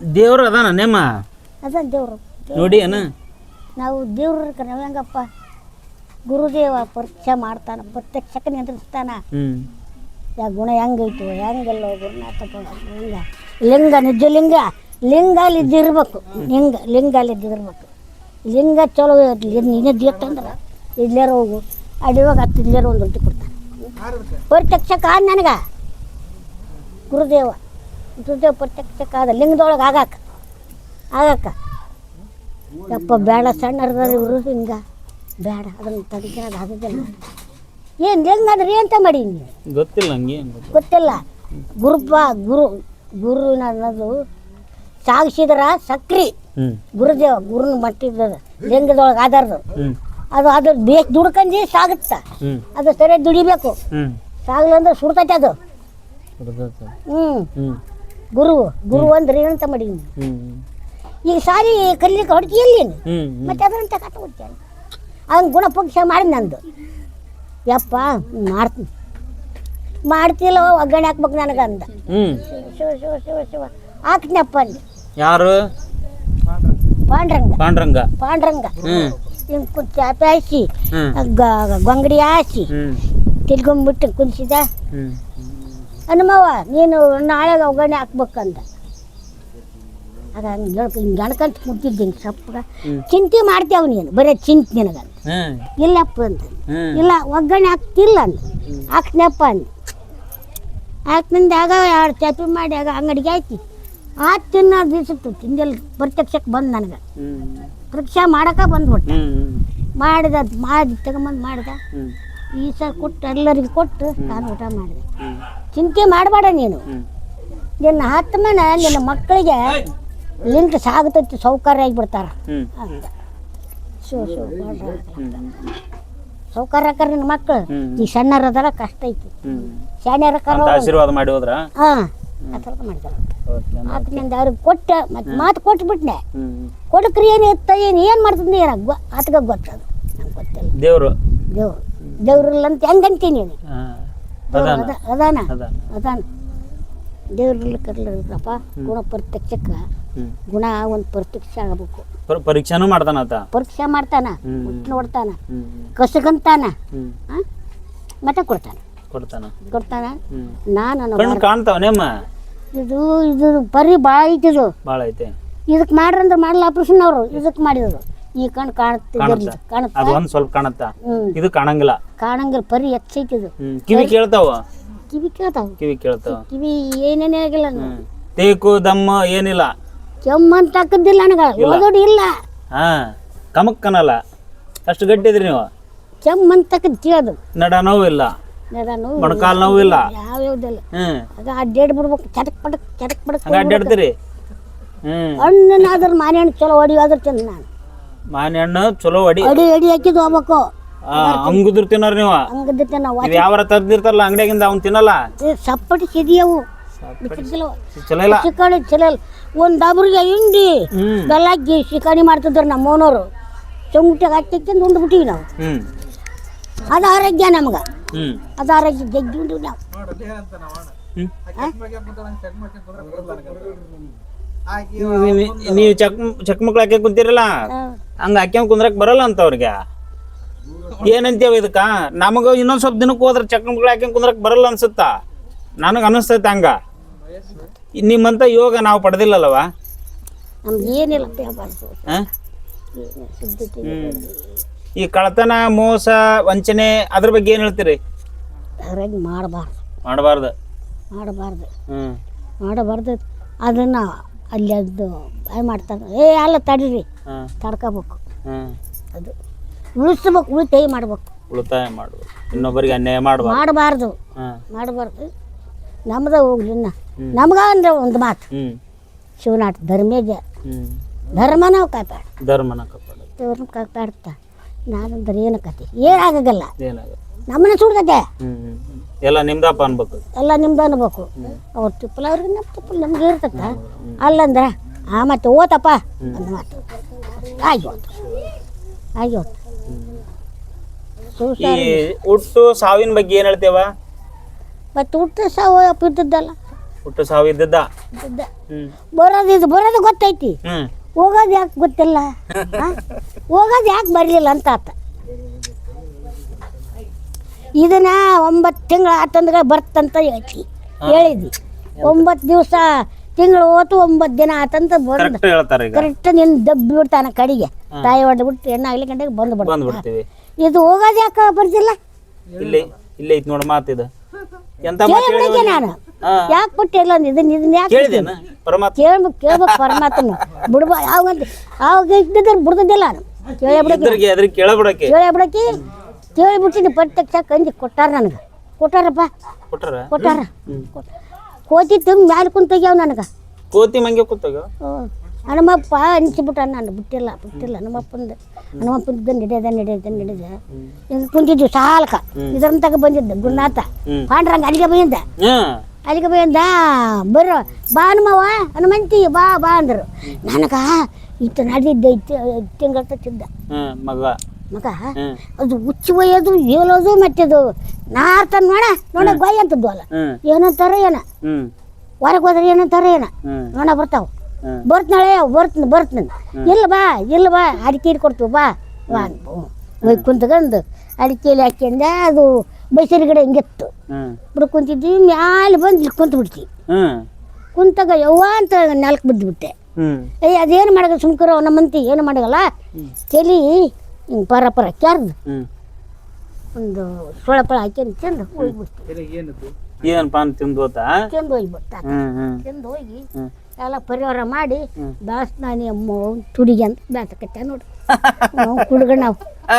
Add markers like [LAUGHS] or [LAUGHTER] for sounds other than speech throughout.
ದೇವ್ರ ಅದಾನ ನೇಮ ಅದ ದೇವ್ರು. ನೋಡಿ ಅನ ನಾವು ದೇವ್ರ ನಾವು ಹೆಂಗಪ್ಪ? ಗುರುದೇವ ಪರೀಕ್ಷೆ ಮಾಡ್ತಾನ ಪ್ರತ್ಯಕ್ಷಕ್ಕೆ ನಿಂದ್ರಿಸ್ತಾನ ಯಾ ಗುಣ ಹೆಂಗೈತು ಹೆಂಗಲ್ಲ ಗುರುನಾಥ ಲಿಂಗ. ಲಿಂಗ ನಿಜ ಲಿಂಗ. ಲಿಂಗ ಅಲ್ಲಿ ಇದ್ದಿರ್ಬೇಕು ಲಿಂಗ ಲಿಂಗ ಅಲ್ಲಿ ಇದ್ದಿರ್ಬೇಕು ಲಿಂಗ ಚಲೋ ನಿನ್ನದಿತ್ತಂದ್ರೆ ಇಲ್ಲೇರ ಹೋಗು ಅಡಿವಾಗ ಹತ್ತು ಇಲ್ಲೇರ ಒಂದು ರೊಟ್ಟಿ ಕೊಡ್ತಾನೆ. ಪರಿತಕ್ಷಕ ನನಗ ನನಗೆ. ಗುರುದೇವ. ಗುರುದೇವ ಪ್ರತ್ಯಕ್ಷಕ್ಕಾದ ಲಿಂಗದೊಳಗೆ ಆಗಾಕ. ಆಗಾಕ. ಯಪ್ಪ ಬೇಡ ಸಣ್ಣ ಅರ್ದಾರ ಇವರು ಹಿಂಗ. ಬೇಡ ಅದನ್ನು ತಡಿಕೊಳ್ಳೋದು ಆಗೋದಿಲ್ಲ. ಏನು ಹೆಂಗಾದ್ರೆ ಎಂತ ಮಾಡಿ ಗೊತ್ತಿಲ್ಲ ನಂಗೆ ಗೊತ್ತಿಲ್ಲ. ಗುರುಪ ಗುರು ಗುರುವಿನ ಅನ್ನೋದು ಸಾಗಿಸಿದ್ರ ಸಕ್ರಿ. ಗುರುದೇವ ಗುರುನ ಮಟ್ಟಿದ್ದದ ಲಿಂಗದೊಳಗೆ ಆಧಾರದು ಅದು ಅದು ಬೇಸ್ ದುಡ್ಕಂಜಿ ಸಾಗುತ್ತ. ಅದು ಸರಿಯಾಗಿ ದುಡಿಬೇಕು. ಸಾಗಲಿ ಅಂದ್ರೆ ಸುಡ್ತೈತೆ ಅದು. ಹ್ಞೂ ಹ್ಮ್. ಗುರು ಗುರು ಅಂದ್ರೆ ಏನಂತ ಮಾಡಿ ಈ ಈಗ ಸಾರಿ ಕಲಿಲಿಕ್ಕೆ ಹೊಡ್ತಿ ಎಲ್ಲಿ ನೀನು? ಹ್ಮ್ ಮತ್ತೆ ಅದರಂತ ಕಟ್ಟ ಹೋಗ್ತೇನೆ ಅವನ ಗುಣ ಪಕ್ಷ ಮಾಡಿ ನಂದು. ಯಪ್ಪ ಮಾಡ್ತೀನಿ ಮಾಡ್ತಿಲ್ಲ ಒಗ್ಗರಣೆ ಹಾಕ್ಬೇಕು ನನಗೆ ಅಂದ. ಶಿವ ಶಿವ ಶಿವ ಶಿವ. ಹಾಕ್ತೀನಪ್ಪ ಅಲ್ಲಿ. ಯಾರು? ಪಾಂಡ್ರಂಗ. ಪಾಂಡ್ರಂಗ. ಪಾಂಡ್ರಂಗ. ಹಿಂಗೆ ಕುಂತು ಚಾಪೆ ಹಾಸಿ ಗೊಂಗಡಿ ಹಾಸಿ ತಿರ್ಗೊಂಬಿಟ್ಟು ಹ್ಮ್. ಹನುಮವ್ವ ನೀನು ನಾಳೆ ಒಗ್ಗರಣೆ ಹಾಕ್ಬೇಕಂದ ಅದ ಹಂಗೆ ಹಿಂಗೆ ಅಣ್ಕಂತ ಕುಂತಿದ್ದೆ ಹಿಂಗೆ ಸಪ್ಪಗ. ಚಿಂತೆ ಮಾಡ್ತೇವ್ ನೀನು? ಬರೀ ಚಿಂತೆ ನಿನಗಂತ. ಇಲ್ಲಪ್ಪ ಅಂತ. ಇಲ್ಲ ಒಗ್ಗರಣೆ ಹಾಕ್ತಿಲ್ಲ ಅಂತ ಹಾಕ್ನಪ್ಪ ಅಂದ. ಆಗ ಎರಡು ಚಾಪಿ ಮಾಡಿ ಆಗ ಅಂಗಡಿಗೆ ಆಯ್ತಿ. ಆ ತಿನ್ನೋ ದಿವ್ಸತ್ತು ತಿಂದೆಲ್ಲ ಪ್ರತ್ಯಕ್ಷಕ್ಕೆ ಬಂದು ನನಗೆ. ಪ್ರತ್ಯಕ್ಷ ಪರೀಕ್ಷೆ ಮಾಡಕ ಬಂದ್ಬಿಟ್ಟ ಮಾಡಿದ ಮಾಡಿ ತಗೊಂಬಂದು ಮಾಡಿದ. ಈ ಸಲ ಕೊಟ್ಟು ಎಲ್ಲರಿಗೂ ಕೊಟ್ಟು ನಾನು ಊಟ ಮಾಡಿದೆ. ಚಿಂತೆ ಮಾಡಬೇಡ ನೀನು. ನಿನ್ನ ಆತ್ಮನ ನಿನ್ನ ಮಕ್ಕಳಿಗೆ ಲಿಂಕ್ ಸಾಗುತ್ತೈತಿ ಸೌಕರ್ಯ ಆಗಿಬಿಡ್ತಾರ ಸೌಕರ್ಯ ಆಕಾರ ನಿನ್ನ ಮಕ್ಕಳು. ಈ ಸಣ್ಣರದಲ್ಲ ಕಷ್ಟ ಐತಿ. ಶಾಣ್ಯರ ಆಶೀರ್ವಾದ ಮಾಡಿ ಹೋದ್ರ? ಹಾಂ. ಆತನಿಂದ ಅವ್ರಿಗೆ ಕೊಟ್ಟ ಮತ್ತೆ ಮಾತು ಕೊಟ್ಬಿಟ್ನೆ. ಬಿಟ್ನೆ ಕೊಡಕ್ರಿ ಏನು ಇತ್ತ ಏನು ಏನು ಮಾಡ್ತದೆ ಏನ ಗೊ ಆತಗ ಗೊತ್ತದು. ನಂಗೆ ಗೊತ್ತಿಲ್ಲ. ದೇವ್ರು? ದೇವ್ರು. ದೇವ್ರಿಲ್ಲ ಅಂತ ಹೆಂಗಂತೀನಿ ನೀನು? ಅದಾನ. ಅದ- ಅದಾನ. ಅದಾನ. ದೇವ್ರಿಲ್ಲ ಕರ್ಲಿಲ್ಲಪ್ಪ ಗುಣ ಪ್ರತ್ಯಕ್ಷಕ್ಕ ಗುಣ ಒಂದು ಪ್ರತ್ಯಕ್ಷ ಆಗಬೇಕು. ಪರ್- ಪರೀಕ್ಷೆನೂ ಮಾಡ್ತಾನ ಆತ? ಪರೀಕ್ಷೆ ಮಾಡ್ತಾನ. ಮುಟ್ಟು ನೋಡ್ತಾನ ಕಸಗಂತಾನ? ಮತ್ತೆ ಕೊಡ್ತಾನ. ಕೊಡ್ತಾನ. ಕೊಡ್ತಾನ? ನಾನು ಕಣ್ಣು ಕಾಣ್ತಾವ ನೇಮ ಇದು ಇದು ಬರೀ ಭಾಳ ಐತಿದು ಭಾಳ ಐತೆ. ಇದಕ್ಕೆ ಮಾಡ್ರಂದ್ರೆ ಮಾಡಲ್ಲ ಆಪರೇಷನ್ ಅವರು ಇದಕ್ಕೆ ಮಾಡಿದ್ರು ಈ ಕಣ್ ಕಾಣುತ್ತೆ ಕಾಣುತ್ತಾ? ಕಾಣುತ್ತಾ? ಅದು ಒಂದ್ ಸ್ವಲ್ಪ ಕಾಣತ್ತ? ಇದು ಕಾಣಂಗಿಲ್ಲ? ಕಾಣಂಗಿಲ್ಲ ಪರಿ ಹೆಚ್ಚೈತಿದು ಹ್ಮ್. ಕಿವಿ ಕೇಳ್ತಾವ? ಕಿವಿ ಕೇಳ್ತಾವ. ಕಿವಿ ಕೇಳ್ತಾವ? ಕಿವಿ ಏನೇನೇ ಆಗಿಲ್ಲ ಹ್ಮ್. ತೇಕು ದಮ್ಮ ಏನಿಲ್ಲ? ಕೆಮ್ಮಂತ ಹಾಕದಿಲ್ಲ ನನಗೆ. ಓದೋಡಿ ಇಲ್ಲ. ಹಾ. ಕಮಕ್ಕನಲ್ಲ? ಅಷ್ಟು ಗಟ್ಟಿ ಇದ್ರಿ ನೀವು ಕೆಮ್ಮಂತ ಅದು ನಡ ನೋವು ಇಲ್ಲ ನಾನು ಮೊಣಕಾಲ್ ನೋವು ಇಲ್ಲ ಯಾವ್ಯಾವ್ದಿಲ್ಲ ಹ್ಮ್. ಆಗ ಅಡ್ಡಾಡಿ ಬಿಡ್ಬೇಕು. ಚಟಕ್ ಪಟಕ್ ಚಟಕ್ ಪಟಕ್ ಹಂಗ ಅಡ್ಡಾಡ್ತೀರಿ? ಹ್ಮ್. ಮಾನೆ ಹಣ್ಣು ಚಲೋ ಹೊಡಿಯೋದ್ರ ತಿಂದ ನಾನು. ಮಾನೆ ಹಣ್ಣು ಚಲೋ ಅಡಿ. ಅಡಿ ಅಡಿ ಹಾಕಿ ತಗೋಬೇಕು ಆ, ಅಂಗುದ್ರ ತಿನ್ನೋರ್ ನೀವು. ಹಂಗದತ್ತೆ ನಾವು ಇವ್ ಯಾವಾರ ತರ್ದಿರ್ತಾರಲ್ಲ ಅಂಗಡಿಯಾಗಿಂದ ಅವ್ನು ತಿನ್ನಲ್ಲ? ಸಪ್ಪಟಿ ಸಿದಿಯವು. ಚಲೋ ಇಲ್ಲ? ಶಿಕಾಣಿ ಚಲೋ ಒಂದು ಡಬ್ರಿಗೆ ಹಿಂಡಿ ಬೆಲ್ಲ ಹಾಕಿ ಶಿಕಾಣಿ ಮಾಡ್ತಿದ್ರು ನಮ್ಮ ಮೋನವರು ಚೊಂಗುಟಿಗೆ ಹಾಕಿ ತಿಂದು ಉಂಡು ಬಿಟ್ಟಿವಿ ನಾವು ಅದು ಆರೋಗ್ಯ ನಮ್ಗೆ. ಅದು ಆರೋಗ್ಯ ಜಗ್ಗಿ ಉಂಡು ನೀವ್- ನೀವ್ ಚಕ್ ಚಕ್ ಮಕ್ಳು ಹಾಕಿ ಕುಂತಿರಲ್ಲ? ಹಂಗ ಹಾಕ್ಯಂಡ್ ಕುಂದ್ರಕ್ ಬರಲ್ಲ ಅಂತ ಅವ್ರಿಗೆ. ಏನಂತೇವ ಇದಕ್ಕ? ನಮಗ ಇನ್ನೊಂದ್ ಸ್ವಲ್ಪ ದಿನಕ್ಕೆ ಹೋದ್ರೆ ಚಕ್ ಮಕ್ಳು ಹಾಕ್ಯಂಡ್ ಕುಂದ್ರಕ್ ಬರಲ್ಲ ಅನ್ಸುತ್ತ. ನನಗೆ ಅನಿಸ್ತೈತೆ ಹಂಗ. ನಿಮ್ಮಂತ ಯೋಗ ನಾವು ಆ? ಈ ಕಳತನ ಮೋಸ ವಂಚನೆ ಅದ್ರ ಬಗ್ಗೆ ಏನ್ ಹೇಳ್ತೀರಿ? ಮಾಡಬಾರ್ದು. ಮಾಡಬಾರ್ದು. ಮಾಡಬಾರ್ದು. ಮಾಡಬಾರ್ದು. ಅದನ್ನು ಅಲ್ಲಿ ಅದು ಬಾಯ್ ಮಾಡ್ತಾರೆ. ಏ ಅಲ್ಲ ತಡೀರಿ. ತಡ್ಕೋಬೇಕು. ಅದು ಉಳಿಸ್ಬೇಕು ಉಳಿತಾಯ ಮಾಡ್ಬೇಕು. ಉಳಿತಾಯ ಮಾಡ್ಬೇಕು. ಇನ್ನೊಬ್ಬರಿಗೆ ಅನ್ಯಾಯ ಮಾಡಬಾರ್ದು. ಮಾಡಬಾರ್ದು. ಮಾಡಬಾರ್ದು. ನಮ್ದ ಹೋಗ್ಲಿ ನಮ್ಗ ಅಂದ್ರೆ ಒಂದು ಮಾತು. ಶಿವನಾಟ ಧರ್ಮೇಜ ಧರ್ಮನ ಧರ್ಮ ನಾವು ಕಾಪಾಡ. ಧರ್ಮನ ಕಾಪಾಡ ದೇವ್ರನ್ನ ಕಾಪಾಡ್ತಾ. ನಾನಂದ್ರೆ ಏನು ಕತೆ ಏನಾಗಲ್ಲ. ಏನಾಗುತ್ತೆ ನಮ್ಮನ್ನ ಸುಡ್ತತೆ. ಎಲ್ಲ ನಿಮ್ದಪ್ಪ ಅನ್ಬೇಕು. ಎಲ್ಲ ನಿಮ್ದು ಅನ್ಬೇಕು. ಅವ್ರ ತಿಪ್ಪಲ ಅವ್ರಿಗೆ ನಮ್ಮ ತಿಪ್ಪಲ ನಮ್ಗೆ ಇರ್ತತ್ತ ಅಲ್ಲಂದ್ರ ಆ ಮತ್ತೆ ಓತಪ್ಪ. ಅಂದ ಮಾತು. ಆಗಿ ಹೋತು ಆಗಿ ಹೋತು ಈ ಹುಟ್ಟು ಸಾವಿನ ಬಗ್ಗೆ ಏನ್ ಹೇಳ್ತೇವ? ಮತ್ತೆ ಹುಟ್ಟು ಸಾವು ಇದ್ದದ್ದಲ್ಲ ಹುಟ್ಟು ಸಾವು ಇದ್ದದ್ದ. ಹ್ಮ್. ಬರೋದು ಇದು ಬರೋದು ಗೊತ್ತೈತಿ. ಹ್ಮ್. ಹೋಗೋದು ಯಾಕೆ ಗೊತ್ತಿಲ್ಲ? ಆ? ಹೋಗೋದು ಯಾಕೆ ಬರಲಿಲ್ಲ ಅಂತ ಆತ. ಇದನ್ನ ಒಂಬತ್ತು ತಿಂಗಳು ಆತಂದ್ರೆ ಬರ್ತಂತ ಹೇಳ್ತಿ. ಹೇಳಿದ್ವಿ. ಒಂಬತ್ತು ದಿವಸ ತಿಂಗಳು ಹೋತು ಒಂಬತ್ತು ದಿನ ಆತಂತ ಬರ್ತ ಕರೆಕ್ಟ್ ನಿನ್ ದಬ್ಬಿ ಬಿಡ್ತಾನ ಕಡೆಗೆ. ತಾಯಿ ಹೊಡೆದ್ಬಿಟ್ಟು ಬಿಟ್ಟು ಆಗ್ಲಿ ಗಂಟೆಗೆ ಬಂದು ಬಿಡ್ತೀವಿ ಇದು ಹೋಗೋದು ಯಾಕೆ ಬರ್ತಿಲ್ಲ ಇಲ್ಲಿ ಇಲ್ಲೇ ಐತಿ ನೋಡ ಇದು. ಎಂತ ನಾನು. ಯಾಕೆ ಬಿಟ್ಟಿಲ್ಲ ಇದನ್ನ ಇದನ್ನ ಯಾಕೆ ಕೇಳ್ಬೇಕು ಕೇಳ್ಬೇಕು ಪರಮಾತ್ಮ. ಬಿಡ್ಬ ಅವಾಗ ಅವಾಗ ಇದ್ದಿದ್ರೆ ಬಿಡ್ದಿಲ್ಲ ನಾನು. ಕೇಳಬಿಡಕ್ಕೆ ಇದ್ರಿಗೆ ಅದ್ರಿಗೆ ಕೇಳಬಿಡಕ್ಕೆ ಕೇಳಬಿಡಕ್ಕೆ ಕೇಳಿಬಿಟ್ಟಿನಿ ಪ್ರತ್ಯಕ್ಷ ಕಂಜಿ ಕೊಟ್ಟಾರ ನನಗೆ. ಕೊಟ್ಟಾರಪ್ಪ. ಕೊಟ್ರ ಕೊಟ್ಟಾರ. ಕೋತಿ ತುಂಬ ಮ್ಯಾಲೆ ಕುಂತೋಗ್ಯಾವ ನನಗೆ. ಕೋತಿ ಮಂಗೆ ಕೂತಾಗ ಹನುಮಪ್ಪ ಅನಿಸ್ಬಿಟ್ಟ ನಾನು ಬಿಟ್ಟಿಲ್ಲ ಬಿಟ್ಟಿಲ್ಲ. ಹನುಮಪ್ಪಂದು ಹನುಮಪ್ಪಂದ ನಡೆಯದ ನಡೆಯದ ನಡೆದ. ಹಿಂಗೆ ಕುಂತಿದ್ವಿ ಸಾಲಕ. ಇದರಂತಾಗ ಬಂದಿದ್ದ ಗುರುನಾಥ. ಪಾಂಡ್ರಂಗ ಅಲ್ಲಿಗೆ ಹ್ಮ್ ಅಲ್ಲಿಗೆ ಬಂದ ಬರ್ರ ಬಾ ಹನುಮವ ಹನುಮಂತಿ ಬಾ ಬಾ ಅಂದರು. ನನಗೆ ಇತ್ತು ನಡೆದಿದ್ದ ಇತ್ತು ತಿಂಗಳ ತಿದ್ದ ಮಗ. ಮಗ? ಅದು ಉಚ್ಚಿ ಒಯ್ಯೋದು ಅದು ಮತ್ತಿದು. ನಾರ್ತಾನ ನೋಡ ನೋಡ ಗೊಯ್ ಅಂತದ್ದು ಅಲ್ಲ. ಏನಂತಾರ ಏನ. ಹೊರಗೆ ಹೋದ್ರೆ ಏನಂತಾರ ಏನ. ನೋಡ ಬರ್ತಾವ. ಬರ್ತಾಳೆ ಬರ್ತೀನಿ ಬರ್ತೀನಿ ಇಲ್ಲ ಬಾ ಇಲ್ಲ ಬಾ ಅಡಿಕೆ ಇಟ್ಕೊಡ್ತೀವಿ ಕೊಡ್ತೀವಿ ಬಾ ಬಾ ಹೋಗಿ ಕುಂತ್ಕೊಂಡು ಅಡಿಕೆಲಿ ಹಾಕ್ಯಂದ ಅದು ಬೈಸರಿ ಗಿಡ ಹಿಂಗಿತ್ತು ಬಿಡು ಕುಂತಿದ್ವಿ ಮ್ಯಾಲೆ ಬಂದು ಇಲ್ಲಿ ಕುಂತು ಬಿಡ್ತೀವಿ ಕುಂತಾಗ ಯವ್ವ ಅಂತ ನಾಲ್ಕು ಬಿದ್ದು ಬಿಟ್ಟೆ ಹ್ಮ್. ಏಯ್ ಅದೇನು ಮಾಡಗ ಸುಮ್ಕರ ನಮ್ಮಂತಿ ಏನು ಮಾಡಲ್ಲ ತಲಿ ಹಿಂಗೆ ಪರ ಪರ ಕೆರ್ದು ಒಂದು ಸೊಳ ಪಳ ಹಾಕ್ಯಂದು ತಿಂದು ಹೋಗ್ಬಿಡ್ತೀವಿ ಏನ್ ಪಾನ್ ತಿಂದು ಹೋತಾ ತಿಂದು ಹೋಗ್ಬಿಡ್ತಾ ಹ್ಮ್ ಹ್ಮ್. ತಿಂದು ಹೋಗಿ ಎಲ್ಲ ಪರಿವಾರ ಮಾಡಿ ದಾಸ್ತಾನಿ ಅಮ್ಮ ತುಡಿಗೆ ಅಂತ ಬ್ಯಾಸಕತ್ತೆ ನೋಡಿ. [LAUGHS] ನಾವು ಕುಡ್ಗ ನಾವು ಆ,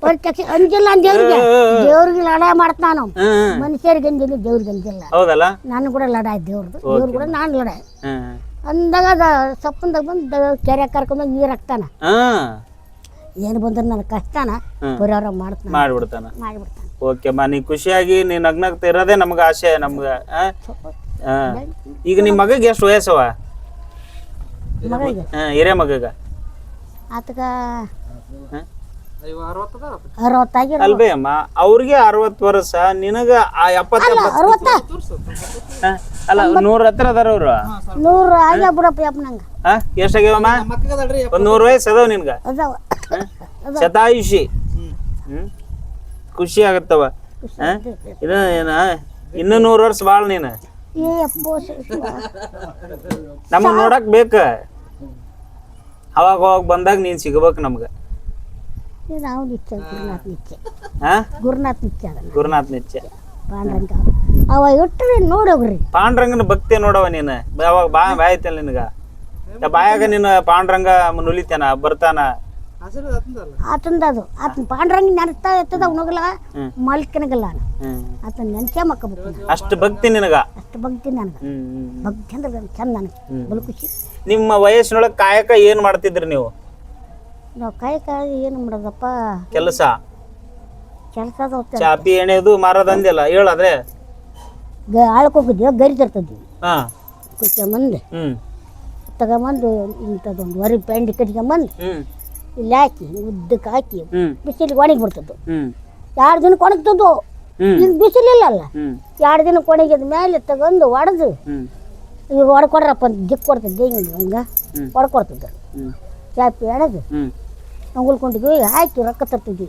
ಪ್ರತ್ಯಕ್ಷ ಅಂಜಿಲ್ಲ ಅಂತ ದೇವ್ರಿಗೆ. ದೇವ್ರಿಗೆ ಲಡಾಯ ಮಾಡ್ತಾನ ಮನುಷ್ಯರಿಗೆ ಅಂಜಿಲ್ಲ ದೇವ್ರಿಗೆ ಅಂಜಿಲ್ಲ ಹೌದಲ್ಲ? ನಾನು ಕೂಡ ಲಡಾಯ ದೇವ್ರದ್ದು ದೇವ್ರು ಕೂಡ ನಾನು ಲಡ ಹ್ಮ್. ಅಂದಾಗ ಅದ ಸಪ್ಪಂದಾಗ ಬಂದು ಕೆರೆ ಕರ್ಕೊಂಡೋಗಿ ನೀರು ಹಾಕ್ತಾನ. ಏನು ಬಂದ್ರೆ ನನ್ನ ಕಷ್ಟನ ಪರಿಹಾರ ಮಾಡ್ತಾನೆ. ಮಾಡ್ಬಿಡ್ತಾನ. ಮಾಡಿಬಿಡ್ತಾನೆ. ಓಕೆ ಮಾ ನೀ ಖುಷಿಯಾಗಿ ನೀ ನಗ್ನಗ್ತ ಇರೋದೇ ನಮ್ಗೆ ಆಸೆ ನಮ್ಗೆ. ಈಗ ನಿಮ್ಮ ಮಗಗೆ ಎಷ್ಟು ವಯಸ್ಸವ? ಮಗಳಿಗೆ? ಹಾ ಹಿರೇ ಮಗಗ. ಆತಗ ಅಲ್ಬೇ ಅಮ್ಮ ಅವ್ರಿಗೆ ಅರವತ್ತು ವರ್ಷ ನಿನಗ ಎಪ್ಪತ್ತ ಅಲ್ಲ ನೂರ ಹತ್ರ ಅದಾರ ಅವ್ರು. ನೂರು ಆಗ್ಯಾವ ಬಿಡಪ್ಪ ಯಪ್ಪ ನಂಗೆ ಹಾ ಎಷ್ಟಾಗ್ಯಾವಮ್ಮ ಒಂದ್ ನೂರು ವಯಸ್ಸು ಅದಾವ ನಿನ್ಗ. ಅದಾವ. ಶತಾಯುಷಿ. ಹ್ಮ್. ಖುಷಿ ಆಗತ್ತವ. ಹಾ? ಇದು ಏನ? ಇನ್ನು ನೂರು ವರ್ಷ ಬಾಳ್ ನೀನು. ಏ ಅಪ್ಪೋ. ನಮಗ್ ನೋಡಕ್ ಬೇಕ. ಅವಾಗ ಅವಾಗ ಬಂದಾಗ ನೀನ್ ಸಿಗ್ಬೇಕು ನಮ್ಗ. ನಾವು ನಿತ್ಯ ಗುರುನಾಥ್ ನಿತ್ಯ. ಹಾ? ಗುರುನಾಥ್ ನಿತ್ಯ ಅದನ್ನ. ಗುರುನಾಥ್ ನಿತ್ಯ. ಪಾಂಡ್ರಂಗ ಅವ ಇಟ್ಟರೆ ನೋಡೋಗ್ರಿ. ಪಾಂಡ್ರಂಗನ ಭಕ್ತಿ ನೋಡವ ನೀನು. ಅವಾಗ ಬಾ ಬಾಯ್ತಲ್ಲ ನಿನಗ. ಬಾಯಾಗ ನೀನು ಪಾಂಡ್ರಂಗ ನುಲಿತಾನ ಬರ್ತಾನ. ಆತಂದ ಅದು. ಆತನ ಪಾಂಡ್ರಂಗ ನೆನಸ್ತಾ ಇರ್ತದ ಅವನಗಲ. ಮಲ್ಕನಗಲ್ಲ ಆತನ ನೆನ್ಸೇ ಮಕ್ಕಬೇಕು ಅಷ್ಟು ಭಕ್ತಿ ನಿನಗ. ಅಷ್ಟು ಭಕ್ತಿ ನನಗೆ. ಭಕ್ತಿ ಅಂದ್ರೆ ಚಂದ ನನಗೆ. ಬಲು ಖುಷಿ. ನಿಮ್ಮ ವಯಸ್ಸಿನೊಳಗ ಕಾಯಕ ಏನ್ ಮಾಡ್ತಿದ್ರಿ ನೀವು? ನಾವು ಕಾಯಕ ಕಾಯಿ ಏನು ಮಾಡೋದಪ್ಪ. ಕೆಲಸ. ಕೆಲಸ ಚಾಪಿ ಎಣೆದು ಮಾರೋದಂದಿಲ್ಲ ಹೇಳಾದ್ರೆ? ಆಳಕ್ಕೆ ಹೋಗಿದ್ವಿ ಗರಿ ತರ್ತಿದ್ವಿ ಹಾ. ಕುಚ್ಕೊಂಬಂದು. ಹ್ಮ್. ತಗೊಂಬಂದು ಇಂಥದ್ದೊಂದು ಹೊರಗೆ ಪೆಂಡಿ ಕಟ್ಕೊಂಬಂದು. ಇಲ್ಲಿ ಹಾಕಿ ಉದ್ದಕ್ಕೆ ಹಾಕಿ ಬಿಸಿಲಿಗೆ ಒಣಗಿ ಬಿಡ್ತದ್ದು. ಎರಡು ದಿನ ಒಣಗ್ತದ್ದು ಈಗ ಬಿಸಿಲಿಲ್ಲಲ್ಲ. ಎರಡು ದಿನಕ್ಕೆ ಒಣಗಿದ ಮೇಲೆ ತಗೊಂಡು ಒಡೆದು ಈಗ ಹೊಡ್ಕೊಡ್ರಪ್ಪ ಅಂತ ದಿಕ್ಕು ಕೊಡ್ತಿದ್ದೆ ಹಿಂಗೆ ಹಂಗೆ. ಹ್ಮ್. ಚಾಪಿ ಎಳೆದು ಹ್ಮ್. ಉಳ್ಕೊಂಡಿದ್ವಿ ಹಾಕಿ ರೊಕ್ಕ ತರ್ತಿದ್ವಿ.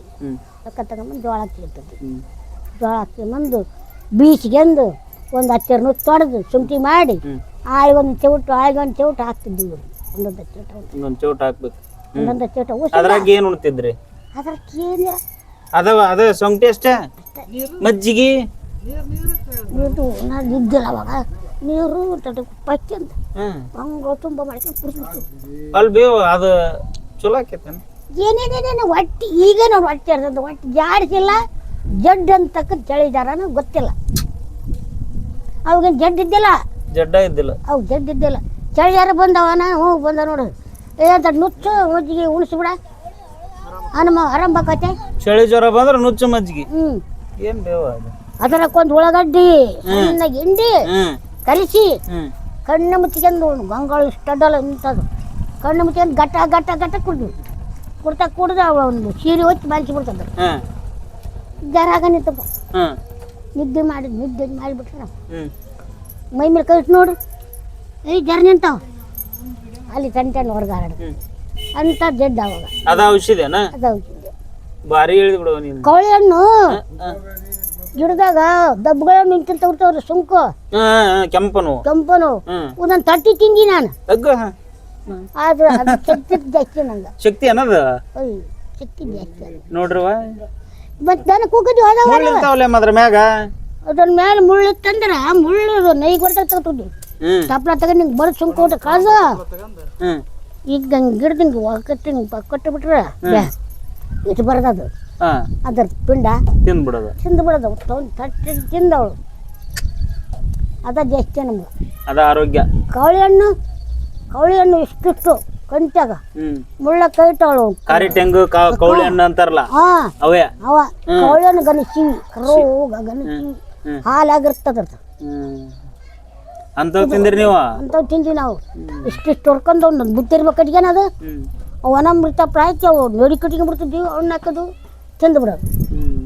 ರೊಕ್ಕ ತಗೊಂಬಂದು ಜೋಳ ಹಾಕಿ ಜೋಳ ಹಾಕ್ಕೊಂಬಂದು ಬೀಸಿಗೆಂದು ಒಂದು ಹತ್ತೆರಡು ನುಚ್ಚು ತೊಡೆದು ಶುಂಠಿ ಮಾಡಿ ಆಯ್ಗೊಂದು ಒಂದು ಚೌಟು ಆಯ್ಗೊಂದು ಒಂದು ಚೌಟು ಹಾಕ್ತಿದ್ವಿ ಒಂದೊಂದು ಚೌಟ ಒಂದೊಂದು ಚೌಟ ಹಾಕ್ಬೇಕು. ಒಂದೊಂದು ಚೌಟ ಉಸಿ ಅದ್ರಾಗ ಏನು ಉಣ್ತಿದ್ರಿ? ಅದಕ್ಕೆ ಏನು? ಅದವ ಅದ ಸೊಂಟಿ ಅಷ್ಟೇ? ಮಜ್ಜಿಗೆ? ನೀರು ನಾನು ಇದ್ದಿಲ್ಲ ಅವಾಗ. ನೀರು ಪಚ್ಚಿ ಅಂತ. ಹಂಗೆ ತುಂಬ ಮಾಡ್ಕೊಂಡು ಕುಡಿಸ್ಬಿಡ್ತೀವಿ ಅಲ್ಲಿ ಬೇವು ಅದು ಚಲೋ ಆಕೇತೇನ? ಏನೇನೇನೇನು ಹೊಟ್ಟೆ ಈಗ ನೋಡಿ ಹೊಟ್ಟೆ ಇರ್ತದೆ ಹೊಟ್ಟೆ ಜಾಡಿಸಿಲ್ಲ. ಜಡ್ ಅಂತಕ್ಕ ಚಳಿದಾರನ ಗೊತ್ತಿಲ್ಲ. ಅವಾಗೇನು ಜಡ್ ಇದ್ದಿಲ್ಲ. ಜಡ್ಡ ಇದ್ದಿಲ್ಲ. ಅವ್ ಜಡ್ ಇದ್ದಿಲ್ಲ. ಚಳಿ ಯಾರು ಬಂದವ ನಾನು ಹ್ಞೂ ಬಂದ ನೋಡು. ಏ ಅಂತ ನುಚ್ಚು ಮಜ್ಜಿಗೆ ಉಣಿಸ್ಬಿಡ ಆರಂಭ ಆಕತೆ ಚಳಿ ಜ್ವರ ಬಂದ್ರೆ ನುಚ್ಚು ಮಜ್ಜಿಗೆ. ಹ್ಞೂ ಏನು ಬೇವ ಅದು? ಅದರಕ್ಕೊಂದು ಉಳ್ಳಾಗಡ್ಡಿ ಸಣ್ಣಗೆ ಹಿಂಡಿ ಕಲಿಸಿ. ಕಣ್ಣು ಮುಚ್ಚಿಕೊಂಡು ಗಂಗಾಳು ಇಷ್ಟದಲ್ಲ ಇಂಥದ್ದು. ಕಣ್ಣು ಮುಚ್ಚಿಕೊಂಡು ಗಟ್ಟ ಗಟ್ಟ ಗಟ್ಟ ಕುಡ್ದು. ಕುಡ್ತಾ ಕುಡ್ದು ಒಂದು ಸೀರೆ ಹೊತ್ತು ಮಲ್ಸಿ ಬಿಡ್ತದ ಜರಾಗ ನಿಂತಪ್ಪ ನಿದ್ದೆ ಮಾಡಿ ನಿದ್ದೆ ಮಾಡಿಬಿಟ್ರ ಮೈ ಮೇಲೆ ಕಳಿಸ್ ನೋಡ್ರಿ ಏಯ್ ಜರ್ನಿ ನಿಂತಾವ ಅಲ್ಲಿ ಟನ್ ಟನ್ ಹೊರಗಾಡ ಅಂತ ಜಡ್ ಅವಾಗ. ಅದ ಔಷಧಿನ ಅದು ಭಾರಿ ಹೇಳಿದ್ ಬಿಡು ನೀನು ಕವಳಿ ಹಣ್ಣು ಗಿಡದಾಗ ದಬ್ಬಗಳ ನಿಂತಿಂತ ಬಿಡ್ತಾವ್ರಿ ಸುಂಕು. ಕೆಂಪನು ಕೆಂಪನು ಒಂದೊಂದು ತಟ್ಟಿ ತಿಂದಿ ನಾನು. ಆದ್ರೆ ಅದು ಶಕ್ತಿ ಜಾಸ್ತಿ ನಂಗೆ. ಶಕ್ತಿ ಅನ್ನೋದು ಅಯ್ಯ ಶಕ್ತಿ ಜಾಸ್ತಿ ನೋಡ್ರವ ಮತ್ತೆ ನಾನು ಕೂಗಿದ್ವಿ ಹೋದವ ಮುಳ್ಳು ಇರ್ತಾವಲ್ಲ ಅದ್ರ ಮ್ಯಾಗ? ಅದ್ರ ಮೇಲೆ ಮುಳ್ಳು ಇತ್ತಂದ್ರ ಮುಳ್ಳು ನೈ ಕೊಡ್ತಾ ತಗೊಂಡು ಹ್ಮ್. ತಪ್ಪಲ ತಗೊಂಡು ನಿಂಗೆ ಬರೋ ಸುಂಕ ಕೊಟ್ಟು ಕಳ್ದ ಹ್ಮ್. ಈಗ ಹಂಗೆ ಗಿಡದಿಂಗೆ ಒಕ್ಕಟ್ಟು ಹಿಂಗೆ ಕೊಟ್ಟು ಬಿಟ್ರೆ ಇದು ಬರೋದದು. ಹಾ. ಅದ್ರ ಪಿಂಡ ತಿಂದ್ಬಿಡೋದು. ತಿಂದು ಬಿಡೋದು. ತೊಗೊಂಡು ತಟ್ಟಿ ತಿಂದವಳು. ಅದ ಜಾಸ್ತಿ ನಮ್ಗೆ. ಅದ ಆರೋಗ್ಯ. ಕವಳಿ ಹಣ್ಣು ಕವಳಿ ಹಣ್ಣು ಇಷ್ಟಿಷ್ಟು. ಕಂಚಾಗ. ಹ್ಮ್. ಮುಳ್ಳ ತಾಳು ಕಾರಿ ತೆಂಗು ಕಾ- ಕೌಳಿ ಹಣ್ಣು ಅಂತಾರಲ್ಲ? ಹಾ. ಅವೇ? ಅವ. ಕವಳಿ ಹಣ್ಣು ಕರೋಗ ಕರೋ ಗನಸಿವಿ ಹ್ಮ್. ಹಾಲಾಗಿರ್ತದ ಹ್ಮ್. ಅಂತವ್ ತಿಂದ್ರಿ ನೀವು? ಅಂಥವು ತಿಂದ್ವಿ ನಾವು. ಇಷ್ಟಿಷ್ಟು ಹೊರ್ಕೊಂಡು ಒಂದು ಬುತ್ತಿರ್ಬೇಕು ಅಡ್ಗೇನದು ಹ್ಮ್. ಅವು ಅನಮೃತ ಪ್ರಾಯಕ್ಕೆ ಅವು ನೋಡಿ ಕಟ್ಟಿಗೆ ಬಿಡ್ತಿದ್ವಿ ಅವ್ನ ಹಾಕೋದು ತಿಂದು ಬಿಡೋದು. ಹ್ಮ್.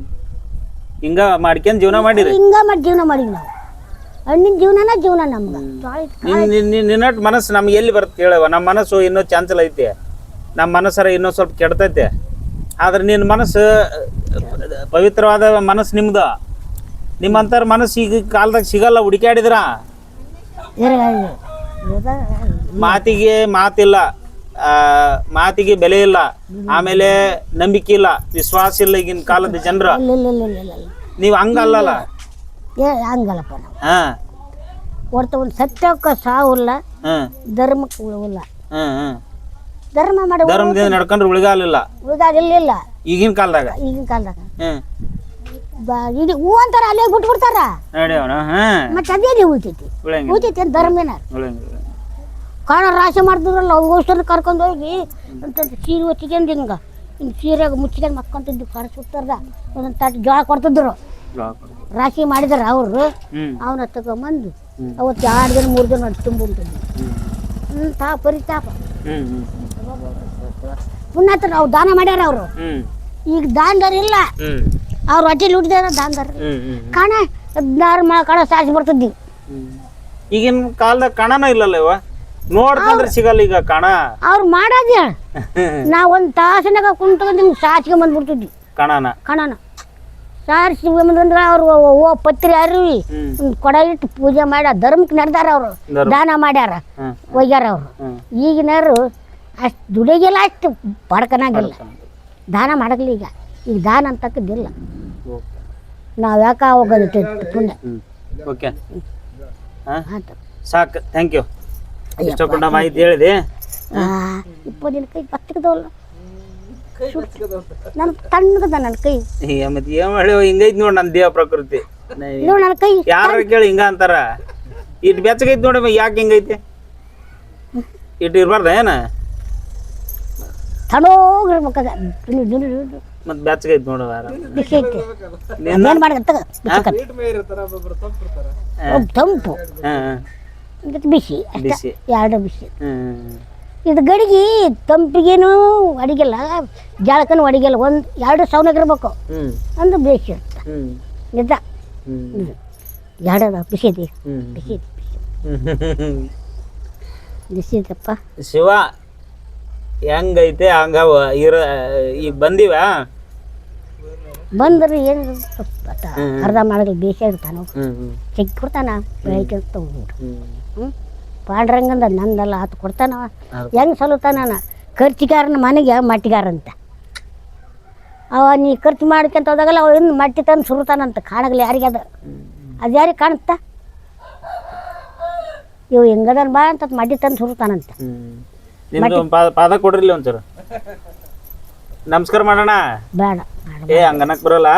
ಹಿಂಗ ಮಾಡ್ಕೊಂಡ್ ಜೀವನ ಮಾಡಿರಿ? ಹಿಂಗ ಮಾಡಿ ಜೀವನ ಮಾಡಿದ್ವಿ ನಾವು. ಹಣ್ಣಿನ ಜೀವನನ ಜೀವನ ನಮ್ಗೆ. ತಾಳಿ ನಿನ್ ನಿನ್- ನಿನ್- ನಿನ್ನಟ್ ಮನಸ್ಸು ನಮ್ಗೆ ಎಲ್ಲಿ ಬರುತ್ತೆ ಹೇಳವ ನಮ್ಮ ಮನಸ್ಸು ಇನ್ನೂ ಚಾನ್ಸಲ್ ಐತಿ. ನಮ್ಮ ಮನಸ್ಸರ ಇನ್ನೂ ಸ್ವಲ್ಪ ಕೆಡ್ತೈತೆ. ಆದ್ರೆ ನಿನ್ನ ಮನಸ್ಸು ಪವಿತ್ರವಾದ ಮನಸ್ಸು ನಿಮ್ದು. ನಿಮ್ಮಂತರ ಮನಸ್ಸು ಈಗ ಕಾಲದಾಗ ಸಿಗಲ್ಲ ಹುಡುಕಾಡಿದ್ರ ಮಾತಿಗೆ ಮಾತಿಲ್ಲ ಆ, ಮಾತಿಗೆ ಬೆಲೆ ಇಲ್ಲ ಆಮೇಲೆ ನಂಬಿಕೆ ಇಲ್ಲ ವಿಶ್ವಾಸ ಇಲ್ಲ ಈಗಿನ ಕಾಲದ ಜನರ. ನೀವು ಹಂಗಲ್ಲಲ್ಲ? ಏ ಹಂಗಲ್ಲಪ್ಪ ನಾವು. ಹಾ. ಹೊರ್ತು ಒಂದು ಸತ್ಯಕ್ಕೆ ಸಾವಿಲ್ಲ ಧರ್ಮಕ್ಕೆ ಉಳಿವಿಲ್ಲ ಹ್ಮ್ ಧರ್ಮ ಮಾಡಿ ಧರ್ಮದಿಂದ ನಡ್ಕೊಂಡ್ರೆ ಉಳಿಗಾಲಿಲ್ಲ. ಉಳಿದಾಗಿಲ್ಲ ಈಗಿನ ಕಾಲದಾಗ. ಈಗಿನ ಕಾಲದಾಗ. ಹ್ಮ್ ಬ ಇದು ಹೂ ಅಂತಾರ ಅಲ್ಲೇ ಬಿಟ್ಬಿಡ್ತಾರ? ನಡೆಯವನ ಹಾ. ಮತ್ತೆ ಅದೇನೇ ಉಳಿತೈತಿ. ಉಳಿಯಂಗಿಲ್ಲ. ಉಳಿತೈತಿ ಅಂತ ಧರ್ಮ ಏನಾರ? ಉಳಿಯಂಗಿಲ್ಲ ಕಾಣ ರಾಶಿ ಮಾಡ್ತಿದ್ರಲ್ಲ ಔಷಧ ಕರ್ಕೊಂಡು ಹೋಗಿ ಅಂತ ಸೀರೆ ಹೊಚ್ಚಿಕೊಂಡು ಹಿಂಗೆ ಹಿಂಗೆ ಸೀರೆಗೆ ಮುಚ್ಚಿಕೊಂಡು ಮಕ್ಕೊಂತಿದ್ವಿ ಕರ್ಸುತ್ತಾರ್ದ ಒಂದೊಂದು ತಾಟಿ ಜೋಳ ಕೊಡ್ತಿದ್ರು. ರಾಶಿ ಮಾಡಿದಾರ ಅವರು ಅವನ ತಗೊಂಬಂದು. ಅವತ್ತು ಎರಡು ದಿನ ಮೂರು ದಿನ ತುಂಬ ಉಂಟಿದ್ವಿ ಹ್ಮ್. ಹ್ಞೂ ತಾ ಪರಿತಾಪ ತಾಪ. ಪುಣ್ಯತ್ರ ಪುಣ್ಯಾತ ದಾನ ಮಾಡ್ಯಾರ ಅವರು. ಈಗ ದಾನದಾರ ಇಲ್ಲ. ಅವ್ರು ಹೊಟ್ಟೆಲಿ ಹುಟ್ಟಿದಾರ ದಾನದಾರ ಕಣ ದಾರ ಕಾಣ ಹದಿನಾರು ಮಾ ಕಣ ಸಾಸಿ ಬರ್ತಿದ್ವಿ ಈಗಿನ ಕಾಲದಾಗ ಕಣನ ಇಲ್ಲಲ್ಲ ಇವ? ನೋಡ್ತಂದ್ರೆ ಸಿಗಲ್ಲ ಈಗ ಕಣ. ಅವ್ರು ಮಾಡೋದು ಹೇಳ [LAUGHS] ಒಂದ್ ಒಂದು ತಾಸಿನಾಗ ಕುಂತ್ಕೊಂಡು ನಿಮ್ಗೆ ಸಾಸಿಗೆ ಬಂದ್ಬಿಡ್ತಿದ್ವಿ ಕಣನ. ಕಣನ. ಸಾರಿಸಿ ಬಂದ್ರ ಅವ್ರು ಓ ಪತ್ರಿ ಅರಿವಿ. ಕೊಡ ಇಟ್ಟು ಪೂಜೆ ಮಾಡಿ ಧರ್ಮಕ್ಕೆ ನಡೆದಾರ ಅವರು. ದಾನ ಮಾಡ್ಯಾರ. ಒಯ್ಯಾರ ಅವರು. ಈಗಿನವರು ಅಷ್ಟು ದುಡಿಗಿಲ್ಲ ಅಷ್ಟು ಬಡ್ಕನಾಗಿಲ್ಲ. ದಾನ ಮಾಡಕ್ಲಿ ಈಗ. ಈಗ ದಾನ ಅಂತಕ್ಕದ್ದಿಲ್ಲ ನಾವು ಯಾಕೆ ಹೋಗೋದು ಪುಣ್ಯ ಓಕೆ. ಸಾಕು. ಥ್ಯಾಂಕ್ ಯು ಇಷ್ಟಪಟ್ಟ ಮಾಹಿತಿ ಹೇಳಿದೆ? ಇಪ್ಪತ್ತು ದಿನಕ್ಕೆ ಕೈ ನನ್ನ ತಣ್ಣಗದ ನನ್ನ ಕೈ. ಈಗ ಮತ್ತೆ ಏನ್ ಮಾಡಿ ಹಿಂಗೈತ್ ನೋಡ್ ನನ್ನ ದೇಹ ಪ್ರಕೃತಿ. ನೋಡ್ ನನ್ನ ಕೈ ಯಾರ ಕೇಳಿ ಹಿಂಗ ಅಂತಾರ? ಇಟ್ ಬೆಚ್ಚಗೈತ್ ನೋಡಿ ಯಾಕೆ ಹಿಂಗೈತಿ? ಇಟ್ ಇರ್ಬಾರ್ದ ಏನ? ತಣ್ಣೋಗಿರ್ಬೇಕಾಗ ಮತ್ ಬೆಚ್ಚಗೈತ್ ನೋಡ ಬಿಸಿ ಐತಿ ಏನು ಮಾಡಕತ್ತಾಗ ತಂಪು. ಬಿಸಿ ಬಿಸಿ. ಎರಡು ಬಿಸಿ. ಹ್ಮ್. ಇದು ಗಡಿಗೆ ತಂಪಿಗೇನು ಅಡಿಗೆಲ್ಲ ಜಾಳಕನ ಅಡಿಗೆಲ್ಲ ಒಂದು ಎರಡು ಸೌನಾಗ ಇರ್ಬೇಕು. ಒಂದು ಬೇಸಿ ಇರುತ್ತೆ ನಿಜ. ಎರಡು ಬಿಸಿ ಐತಿ ಬಿಸಿ ಬಿಸಿ ಐತಪ್ಪ ಶಿವ ಹೆಂಗೈತೆ? ಹಂಗ ಇರ ಈಗ ಬಂದಿವ? ಬಂದ್ರೆ ಏನು. ಅರ್ಧ ಮಾಡಿದ್ರೆ ಬೇಸಿ ಇರ್ತಾನ? ಚೆಕ್ ಕೊಡ್ತಾನ ಬೆಳಗ್ಗೆ ಹ್ಮ್. ಹ್ಞೂ ಪಾಂಡ್ರಂಗಂದ ನಂದಲ್ಲ ಹತ್ತು ಕೊಡ್ತಾನ ಹೆಂಗ್ ಹೆಂಗೆ ಸಲುತ್ತಾನ ಖರ್ಚಿಗಾರನ ಮನೆಗೆ ಮಟ್ಟಿಗಾರ ಅಂತ ಅವ ನೀ ಖರ್ಚು ಮಾಡ್ಕೊಂತ ಹೋದಾಗಲ್ಲ ಅವ ಇನ್ನು ಮಟ್ಟಿ ತಂದು ಸುರುತಾನಂತ ಕಾಣಗಲ್ಲ ಯಾರಿಗೆ ಅದು. ಅದು ಯಾರಿಗೆ ಕಾಣುತ್ತಾ? ಇವು ಹೆಂಗದನ್ ಬಾ ಅಂತ ಮಟ್ಟಿ ತಂದು ಸುರುತಾನಂತ. ಪಾದ ಕೊಡ್ರಿಲ್ಲ ಒಂಚೂರು. ನಮಸ್ಕಾರ ಮಾಡೋಣ. ಬೇಡ ಏ ಹಂಗ ಅನ್ನಕ್ ಬರಲ್ಲ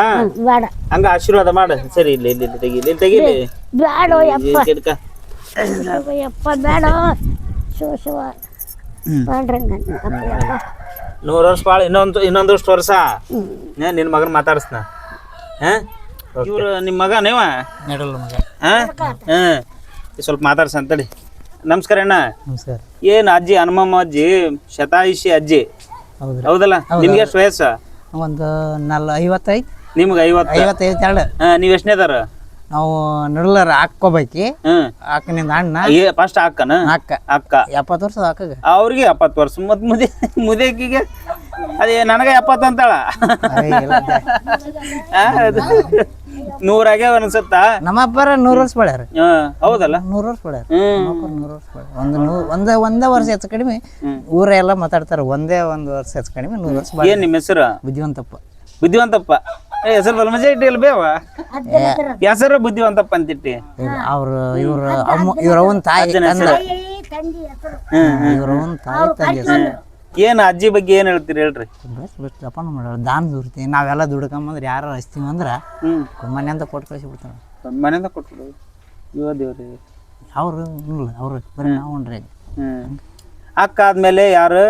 ಬೇಡ. ಹಂಗ ಆಶೀರ್ವಾದ ಮಾಡ. ಸರಿ ಇಲ್ಲಿ ಇಲ್ಲಿ ತೆಗಿ ಇಲ್ಲಿ ತೆಗಿಲಿ ಬೇಡ ಯಪ್ಪ. ಯಪ್ಪ ಬೇಡ ಶಿವ ಶಿವ ಪಾಂಡ್ರಂಗನ್ ಅಪ್ಪ ಯಪ್ಪ ನೂರು ವರ್ಷ ಬಾಳ ಇನ್ನೊಂದು ಇನ್ನೊಂದಷ್ಟು ವರ್ಷ. ಏ, ನಿನ್ ಮಗನ ಮಾತಾಡಿಸ್ನ. ಹಾ ಇವ್ರು ನಿಮ್ಮ ಮಗ ನೀವ? ನೆಡಲ್ಲ ಮಗ. ಹಾ ಹಾಂ ಸ್ವಲ್ಪ ಮಾತಾಡ್ಸ ಅಂತೇಳಿ. ನಮಸ್ಕಾರ ಅಣ್ಣ. ನಮಸ್ಕಾರ. ಏನ್ ಅಜ್ಜಿ ಹನುಮಮ್ಮ ಅಜ್ಜಿ ಶತಾಯುಷಿ ಅಜ್ಜಿ? ಹೌದ್ರಿ. ಹೌದಲ್ಲ? ನಿಮ್ಗೆ ಎಷ್ಟು ವಯಸ್ಸು? ಒಂದು ನಲ್ ಐವತ್ತೈದು. ನಿಮ್ಗೆ ಐವತ್ತು? ಐವತ್ತೈದು ಎರಡು. ಹಾ ನೀವ್ ಎಷ್ಟನೇದಾರ ನಾವು ನಡ್ಲರ ಹಾಕೋಬೇಕಿ ಹ್ಮ್ ಅಕ್ಕನಿಂದ ಅಣ್ಣ. ಫಸ್ಟ್ ಅಕ್ಕನ ಅಕ್ಕ ಅಕ್ಕ ಎಪ್ಪತ್ತು ವರ್ಷ ಅಕ್ಕಗ ಅವ್ರಿಗೆ ಎಪ್ಪತ್ತು ವರ್ಷ. ಮತ್ ಮುದಿ ಮುದೇಕಿಗೆ ಅದೇ ನನಗೆ ಎಪ್ಪತ್ತು ಅಂತಾಳ. ನೂರಾಗೆ ಅನ್ಸುತ್ತಾ? ನಮ್ಮ ಅಪ್ಪರ ನೂರು ವರ್ಷ ಬೆಳ್ಯಾರ. ಹೌದಲ್ಲ? ನೂರು ವರ್ಷ ಬೆಳ್ಯಾರ. ನೂರು ವರ್ಷ ಒಂದು ನೂ ಒಂದೇ ಒಂದೇ ವರ್ಷ ಹೆಚ್ಚು ಕಡಿಮೆ ಊರ ಎಲ್ಲ ಮಾತಾಡ್ತಾರೆ. ಒಂದೇ ಒಂದು ವರ್ಷ ಹೆಚ್ಚು ಕಡಿಮೆ ನೂರು ವರ್ಷ ಏನ್ ನಿಮ್ಮ ಹೆಸರು? ಬುದ್ಧಿವಂತಪ್ಪ ಬುದ್ಧಿವಂತಪ್ಪ ಏ ಹೆಸರು ಬಲಮಜ ಇಟ್ಟಿಲ್ಲ ಬೇವ? ಹೆಸರು ಬುದ್ಧಿವಂತಪ್ಪ ಅಂತಿಟ್ಟಿ? ಅವ್ರು ಇವ್ರ ಅಮ್ಮ ಇವ್ರ ಅವನ್ ತಾಯಿ ತಂದ. ಇವ್ರ ಅವನ್ ತಾಯಿ ತಂದೆ ಏನ್ ಅಜ್ಜಿ ಬಗ್ಗೆ ಏನ್ ಹೇಳ್ತೀರಿ ಹೇಳ್ರಿ? ಬೆಸ್ಟ್ ಬೆಸ್ಟ್ ಅಪ್ಪ ಮಾಡೋಣ ದಾನ ದುಡ್ತೀವಿ ನಾವೆಲ್ಲ ದುಡ್ಕೊಂಬಂದ್ರೆ ಯಾರು ಹಚ್ತೀವಿ ಅಂದ್ರೆ ಹ್ಮ್. ಮನೆ ಅಂತ ಕೊಟ್ಟು ಕಳಿಸಿ ಬಿಡ್ತಾರೆ ಮನೆಯಿಂದ ಕೊಟ್ಬಿಡು ಇವ ದೇವ್ರಿ. ಅವ್ರು ಇಲ್ಲ ಅವ್ರು ಬರೀ ನಾವು ಅಕ್ಕ ಆದ್ಮೇಲೆ ಯಾರು?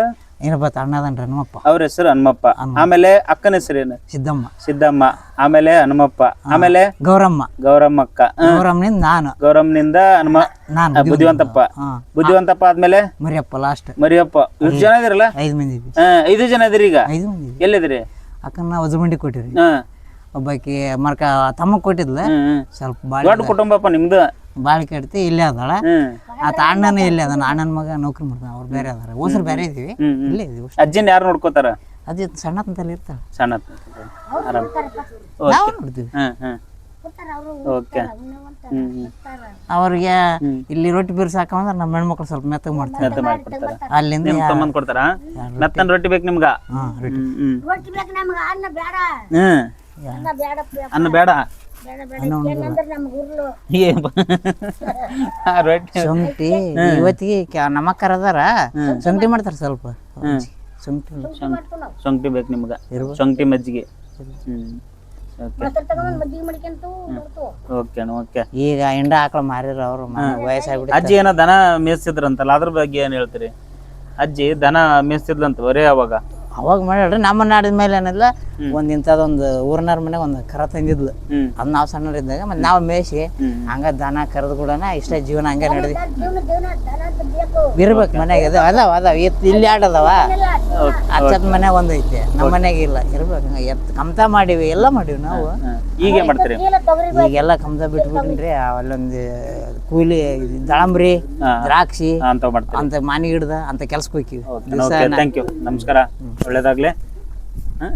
ಏನಪ್ಪ ಅಣ್ಣದನ್ರಿ ಹನುಮಪ್ಪ. ಅವ್ರ ಹೆಸರು ಹನುಮಪ್ಪ. ಆಮೇಲೆ ಅಕ್ಕನ ಹೆಸರೇನು ಸಿದ್ದಮ್ಮ. ಸಿದ್ದಮ್ಮ. ಆಮೇಲೆ ಹನುಮಪ್ಪ. ಆಮೇಲೆ ಗೌರಮ್ಮ. ಗೌರಮ್ಮಕ್ಕ. ಗೌರಮ್ಮನಿಂದ ನಾನು. ಗೌರಮ್ಮನಿಂದ ಹನುಮ ನಾನು ಬುದ್ಧಿವಂತಪ್ಪ. ಬುದ್ಧಿವಂತಪ್ಪ. ಆದ್ಮೇಲೆ? ಮರಿಯಪ್ಪ ಲಾಸ್ಟ್ ಮರಿಯಪ್ಪ. ಇಷ್ಟು ಜನ ಇದಿರಲ್ಲ ಐದು ಮಂದಿ ಹಾ ಐದು ಜನ ಇದ್ರಿ ಈಗ? ಐದು ಮಂದಿ ಎಲ್ಲಿದ್ರಿ ಅಕ್ಕನ ಹೊಸಮಂಡಿ ಕೊಟ್ಟಿರಿ ಒಬ್ಬಾಕಿ ಮರ್ಕ ತಮ್ಮ ಕೊಟ್ಟಿದ್ಲ. ಸ್ವಲ್ಪ ದೊಡ್ಡ ಕುಟುಂಬಪ್ಪ ನಿಮ್ದು? ಬಾಳಿ ಕಟ್ತಿ ಇಲ್ಲೇ ಅದಾಳ. ಹ್ಮ್. ಆತ ಅಣ್ಣನ ಇಲ್ಲೇ ಅದಾನ. ಅಣ್ಣನ ಮಗ ನೌಕರಿ ಮಾಡ್ತಾನ. ಅವ್ರು ಬೇರೆ ಅದಾರ. ಓಸರು ಬೇರೆ ಇದೀವಿ. ಹ್ಮ್ ಹ್ಮ್. ಇಲ್ಲೇ ಇದೀವಿ ಅಜ್ಜಿನ ಯಾರು ನೋಡ್ಕೋತಾರ? ಅಜ್ಜಿ ಸಣ್ಣ ತಂತಲ್ಲಿ ಇರ್ತಾಳ. ಸಣ್ಣ ಆರಾಮ್. ನಾವು ನೋಡ್ತೀವಿ. ಹ್ಮ್ ಹ್ಮ್. ಓಕೆ. ಹ್ಮ್ ಹ್ಮ್. ಅವ್ರಿಗೆ ಇಲ್ಲಿ ರೊಟ್ಟಿ ಬಿರ್ಸಾಕಂದ್ರೆ ನಮ್ಮ ಹೆಣ್ಮಕ್ಳು ಸ್ವಲ್ಪ ಮೆತ್ತಗೆ ಮಾಡ್ತಾರೆ. ಮೆತ್ತ ಮಾಡ್ಕೊಡ್ತಾರ. ಅಲ್ಲಿಂದ ನಿಮ್ ತಮ್ಮಂದ್ ಕೊಡ್ತಾರ? ಮೆತ್ತನ ರೊಟ್ಟಿ ಬೇಕು ನಿಮ್ಗ? ಹ್ಮ್ ಹ್ಮ್. ರೊಟ್ಟಿ ಬೇಕು ನಮ್ಗೆ ಅನ್ನ ಬೇಡ. ಹ್ಮ್. ಅನ್ನ ಬೇಡ ಅನ್ನ ಬೇಡ. ರೊಟ್ಟಿ. ಶುಂಠಿ ಇವತ್ತಿಗೆ ಅಕ್ಕರ ಅದಾರ. ಶುಂಠಿ ಮಾಡ್ತಾರೆ ಸ್ವಲ್ಪ. ಶುಂಠಿ ಶುಂಠಿ. ಬೇಕು ನಿಮ್ಗ. ಶುಂಠಿ ಮಜ್ಜಿಗೆ. ಹ್ಮ್. ಓಕೆ. ಮೊಸರು ಮಜ್ಜಿಗೆ ಮಾಡ್ಕೊಂತು ಓಕೆ ಅಣ್ಣ ಓಕೆ. ಈಗ ಹಿಂಡ ಆಕಳ ಮಾರಿರ ಅವರು ವಯಸ್ಸಾಗ್ಬಿಟ್ಟು ಅಜ್ಜಿ ಏನೋ ದನ ಮೇಯಿಸ್ತಿದ್ರಂತಲ್ಲ ಅದ್ರ ಬಗ್ಗೆ ಏನ್ ಹೇಳ್ತೀರಿ? ಅಜ್ಜಿ ದನ ಮೇಯಿಸ್ತಿದ್ಲಂತ ಬರೇ ಅವಾಗ. ಅವಾಗ ಮಾಡ್ಯಾಳ್ರಿ ನಮ್ಮ ನಾಡಿದ ಮೇಲೆ ಏನಿಲ್ಲ ಒಂದ್ ಇಂಥದೊಂದು ಊರ್ನಾರ ಮನೆ ಒಂದು ಕರ ತಂದಿದ್ಲು. ಅದ್ ನಾವ್ ಸಣ್ಣರಿದ್ದಾಗ ಮತ್ತೆ ನಾವು ಮೇಸಿ ಹಂಗ ದನ ಕರೆದು ಕೂಡ ಇಷ್ಟ ಜೀವನ ಹಂಗೆ ನಡೆದಿ ಇರ್ಬೇಕು ಮನ್ಯಾಗ. ಅದಾವ ಅದಾವ. ಅದಾವ. ಎತ್ ಇಲ್ಲಿ ಆಡದವ ಹಚ್ಚದ ಮನೆ ಒಂದೈತೆ ಐತೆ. ನಮ್ಮ ಮನೆಗೆ ಇಲ್ಲ. ಇರ್ಬೇಕು ಎತ್ ಕಮ್ತ ಮಾಡಿವಿ ಎಲ್ಲ ಮಾಡಿವಿ ನಾವು. ಈಗ ಏನ್ ಮಾಡ್ತೀರಿ? ಈಗೆಲ್ಲ ಕಮ್ಸ ಬಿಟ್ಬಿಟ್ಟಿನ್ರಿ ಅಲ್ಲೊಂದು ಕೂಲಿ ದಾಳಂಬ್ರಿ. ದ್ರಾಕ್ಷಿ ಅಂತ ಮಾಡ್ತೀವಿ ಅಂತ ಮಾನಿ ಹಿಡ್ದ ಅಂತ ಕೆಲ್ಸಕ್ಕೆ ಹೋಗ್ತೀವಿ. ಥ್ಯಾಂಕ್ ಯು ನಮಸ್ಕಾರ. ಒಳ್ಳೇದಾಗ್ಲಿ. ಹಾ.